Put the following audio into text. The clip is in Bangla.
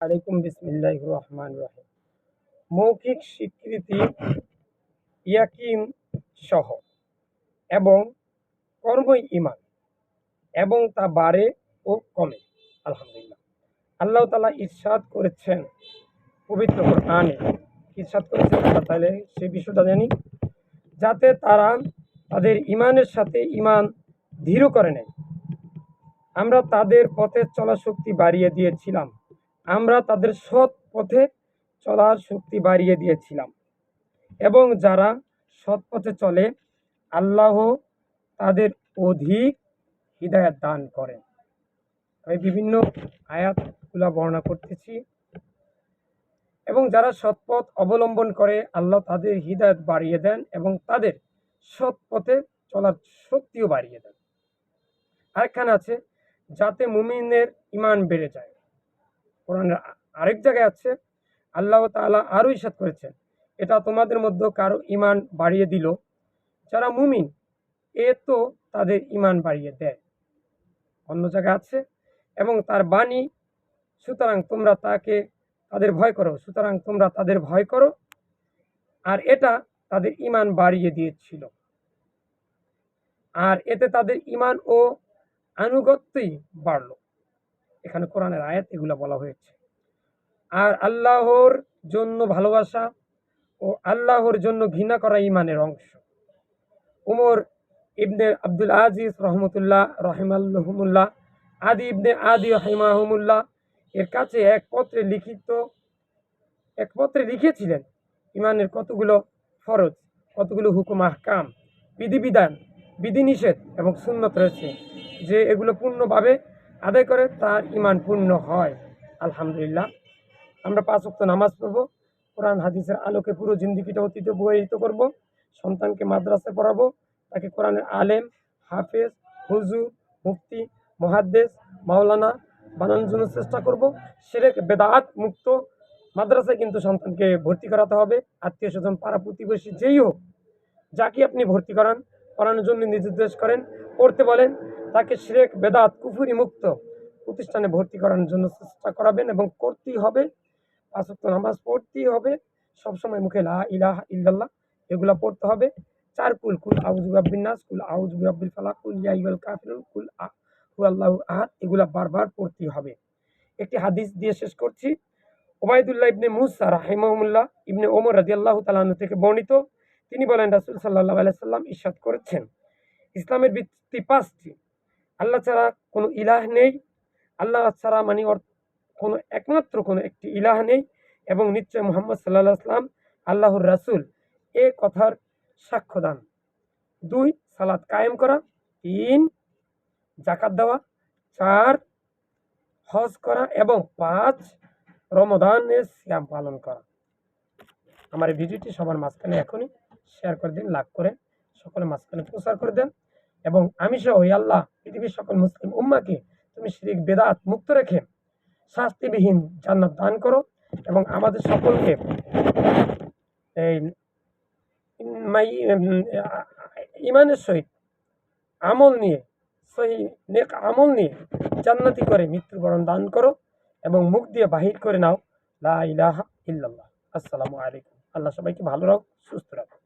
আলাইকুম বিসমিল্লাহ রহমান রহিম। মৌখিক স্বীকৃতি ইয়াকিম সহ এবং কর্মই ইমান এবং তা বাড়ে ও কমে, আলহামদুলিল্লাহ। আল্লাহ তালা ইরশাদ করেছেন পবিত্র আনে ইরশাদ করেছেন তাহলে সেই বিষয়টা জানি। যাতে তারা তাদের ইমানের সাথে ইমান দৃঢ় করে নেয়। আমরা তাদের পথে চলা শক্তি বাড়িয়ে দিয়েছিলাম। আমরা তাদের সৎ পথে চলার শক্তি বাড়িয়ে দিয়েছিলাম। এবং যারা সৎ পথে চলে, আল্লাহ তাদের অধিক হৃদায়ত দান করেন। আমি বিভিন্ন আয়াতগুলা বর্ণনা করতেছি। এবং যারা সৎপথ অবলম্বন করে, আল্লাহ তাদের হৃদায়ত বাড়িয়ে দেন এবং তাদের সৎ পথে চলার শক্তিও বাড়িয়ে দেন। আরেকখানে আছে, যাতে মুমিনের ইমান বেড়ে যায়। কোরআনের আরেক জায়গায় আছে, আল্লাহ তাআলা আরও ইসাদ করেছেন, এটা তোমাদের মধ্যে কারও ইমান বাড়িয়ে দিল। যারা মুমিন, এ তো তাদের ইমান বাড়িয়ে দেয়। অন্য জায়গায় আছে, এবং তার বাণী, সুতরাং তোমরা তাকে তাদের ভয় করো, সুতরাং তোমরা তাদের ভয় করো, আর এটা তাদের ইমান বাড়িয়ে দিয়েছিল। আর এতে তাদের ইমান ও আনুগত্যই বাড়লো। এখানে কোরআনের আয়াত এগুলো বলা হয়েছে। আর আল্লাহর জন্য ভালোবাসা ও আল্লাহর জন্য ঘৃণা করা ইমানের অংশ। উমর ইবনে আব্দুল আজিজ রহমতুল্লাহ রহিমাল্লাহমুল্লাহ, আদি ইবনে আদি রহিমাহমুল্লাহ এর কাছে এক পত্রে লিখিত, এক পত্রে লিখেছিলেন, ইমানের কতগুলো ফরজ, কতগুলো হুকুম আহকাম, বিধিবিধান, বিধিনিষেধ এবং সুন্নত রয়েছে, যে এগুলো পূর্ণভাবে আদায় করে তার ইমান পূর্ণ হয়। আলহামদুলিল্লাহ। আমরা পাঁচ ওয়াক্ত নামাজ পড়ব, কোরআন, হাদিসের আলোকে পুরো জিন্দিগিটা অতীতে বহিত করব, সন্তানকে মাদ্রাসায় পড়াবো, তাকে কোরআনের আলেম, হাফেজ, হুজুর, মুফতি মহাদ্দেশ মাওলানা বানানোর জন্য চেষ্টা করব। সেরেক বেদাত মুক্ত মাদ্রাসায় কিন্তু সন্তানকে ভর্তি করাতে হবে। আত্মীয় স্বজন, পাড়া প্রতিবেশী যেই হোক যাকে আপনি ভর্তি করান, পড়ানোর জন্য নির্দেশ করেন, পড়তে বলেন তাকে শিরেক, বেদাত, কুফুরি মুক্ত প্রতিষ্ঠানে ভর্তি করানোর জন্য চেষ্টা করাবেন এবং করতেই হবে। পাঁচ নামাজ পড়তেই হবে। সবসময় মুখে লা ইলাহা ইল্লাল্লাহ এগুলো পড়তে হবে। চার, কুল কুল আউযু বিরাব্বিন নাস, কুল আউযু বিরাব্বিল ফালাক, কুল ইয়া আইয়ুহাল কাফিরুন, কুল আ, হুয়াল্লাহু আহাদ, এগুলা বারবার পড়তেই হবে। একটি হাদিস দিয়ে শেষ করছি। ওবায়দুল্লাহ ইবনে মুসা রাহিমাহুল্লাহ ইবনে ওমর রাদিয়াল্লাহু তাআলা আনহু থেকে বর্ণিত। তিনি বলেন, রাসুল সাল্লাল্লাহু আলাইহি সাল্লাম ইরশাদ করেছেন। ইসলামের ভিত্তি পাঁচটি। আল্লাহ ছাড়া কোনো ইলাহ নেই। আল্লাহ ছাড়া মানে অর- কোনো একমাত্র কোনো একটি ইলাহ নেই এবং নিশ্চয় মোহাম্মদ সাল্লাহ আসলাম আল্লাহর রাসূল। এ কথার সাক্ষ্যদান দুই, সালাত কায়েম করা। তিন জাকাত দেওয়া। চার, হজ করা। এবং পাঁচ রমদানের সিয়াম পালন করা। আমার ভিডিওটি সবার মাঝখানে এখনই শেয়ার করে দিন লাভ করে সকলের মাঝখানে প্রচার করে দেন। এবং আমি সহ আল্লাহ, পৃথিবীর সকল মুসলিম উম্মাকে তুমি শিরিক, বেদাত মুক্ত রেখে শাস্তিবিহীন জান্নাত দান করো এবং আমাদের সকলকে এই মাই ইমানের সহিত আমল নিয়ে, সহি নেক আমল নিয়ে জান্নাতি করে মৃত্যুবরণ দান করো এবং মুখ দিয়ে বাহির করে নাও। লা ইলাহা ইল্লাল্লাহ। আসসালামু আলাইকুম। আল্লাহ সবাইকে ভালো রাখো সুস্থ রাখো